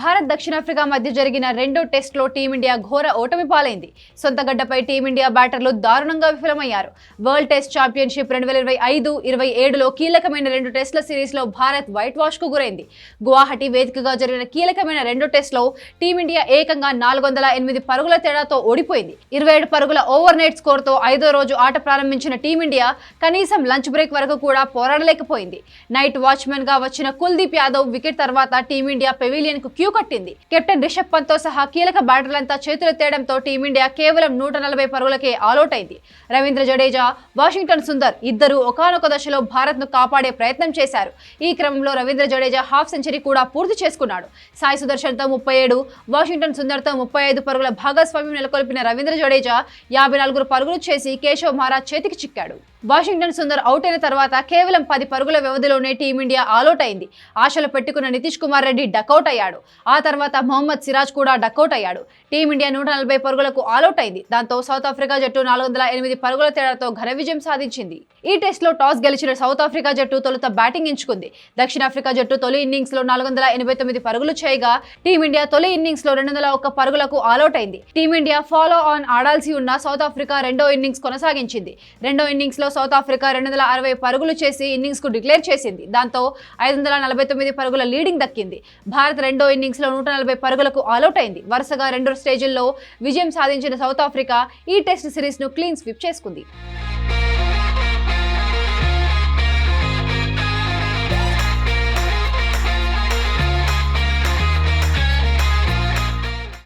భారత్ దక్షిణాఫ్రికా మధ్య జరిగిన రెండో టెస్ట్లో టీమిండియా ఘోర ఓటమి పాలైంది. సొంత గడ్డపై టీమిండియా బ్యాటర్లు దారుణంగా విఫలమయ్యారు. వరల్డ్ టెస్ట్ ఛాంపియన్షిప్ రెండు వేల ఇరవై ఐదు ఇరవై ఏడులో కీలకమైన రెండు టెస్టుల సిరీస్లో భారత్ వైట్ వాష్కు గురైంది. గువాహటి వేదికగా జరిగిన కీలకమైన రెండో టెస్ట్లో టీమిండియా ఏకంగా నాలుగు వందల ఎనిమిది పరుగుల తేడాతో ఓడిపోయింది. ఇరవై ఏడు పరుగుల ఓవర్ నైట్ స్కోర్తో ఐదో రోజు ఆట ప్రారంభించిన టీమిండియా కనీసం లంచ్ బ్రేక్ వరకు కూడా పోరాడలేకపోయింది. నైట్ వాచ్మెన్గా వచ్చిన కుల్దీప్ యాదవ్ వికెట్ తర్వాత టీమిండియా పెవిలియన్కు క్యూ కట్టింది. కెప్టెన్ రిషబ్ పంత్తో సహా కీలక బ్యాటర్లంతా చేతులెత్తేయడంతో టీమిండియా కేవలం నూట నలభై పరుగులకే ఆలౌట్ అయింది. రవీంద్ర జడేజా వాషింగ్టన్ సుందర్ ఇద్దరు ఒకనొక దశలో భారత్ను కాపాడే ప్రయత్నం చేశారు. ఈ క్రమంలో రవీంద్ర జడేజా హాఫ్ సెంచరీ కూడా పూర్తి చేసుకున్నాడు. సాయి సుదర్శన్తో ముప్పై ఏడు వాషింగ్టన్ సుందర్తో ముప్పై ఐదు పరుగుల భాగస్వామ్యం నెలకొల్పిన రవీంద్ర జడేజా యాభై నలుగురు పరుగులు చేసి కేశవ్ మహారాజ్ చేతికి చిక్కాడు. వాషింగ్టన్ సుందర్ అవుట్ అయిన తర్వాత కేవలం పది పరుగుల వ్యవధిలోనే టీమిండియా ఆలౌట్ అయింది. ఆశలు పెట్టుకున్న నితీష్ కుమార్ రెడ్డి డకౌట్ అయ్యాడు. ఆ తర్వాత మొహమ్మద్ సిరాజ్ కూడా డకౌట్ అయ్యాడు. టీమిండియా నూట నలభై పరుగులకు ఆలౌట్ అయింది. దాంతో సౌత్ ఆఫ్రికా జట్టు నాలుగు వందల ఎనిమిది పరుగుల తేడాతో ఘన విజయం సాధించింది. ఈ టెస్ట్లో టాస్ గెలిచిన సౌత్ ఆఫ్రికా జట్టు తొలుత బ్యాటింగ్ ఎంచుకుంది. దక్షిణాఫ్రికా జట్టు తొలి ఇన్నింగ్స్లో నాలుగు వందల ఎనభై తొమ్మిది పరుగులు చేయగా టీమిండియా తొలి ఇన్నింగ్స్లో రెండు వందల ఒక్క పరుగులకు ఆలౌట్ అయింది. టీమిండియా ఫాలో ఆన్ ఆడాల్సి ఉన్న సౌత్ ఆఫ్రికా రెండో ఇన్నింగ్స్ కొనసాగించింది. రెండో ఇన్నింగ్స్లో సౌత్ ఆఫ్రికా రెండు వందల అరవై పరుగులు చేసి ఇన్నింగ్స్కు డిక్లేర్ చేసింది. దాంతో ఐదు వందల నలభై తొమ్మిది పరుగుల లీడింగ్ దక్కింది. భారత్ రెండో ఇన్నింగ్స్లో నూట నలభై పరుగులకు ఆలౌట్ అయింది. వరుసగా రెండు స్టేజిల్లో విజయం సాధించిన సౌత్ ఆఫ్రికా ఈ టెస్ట్ సిరీస్ను క్లీన్ స్విప్ చేసుకుంది.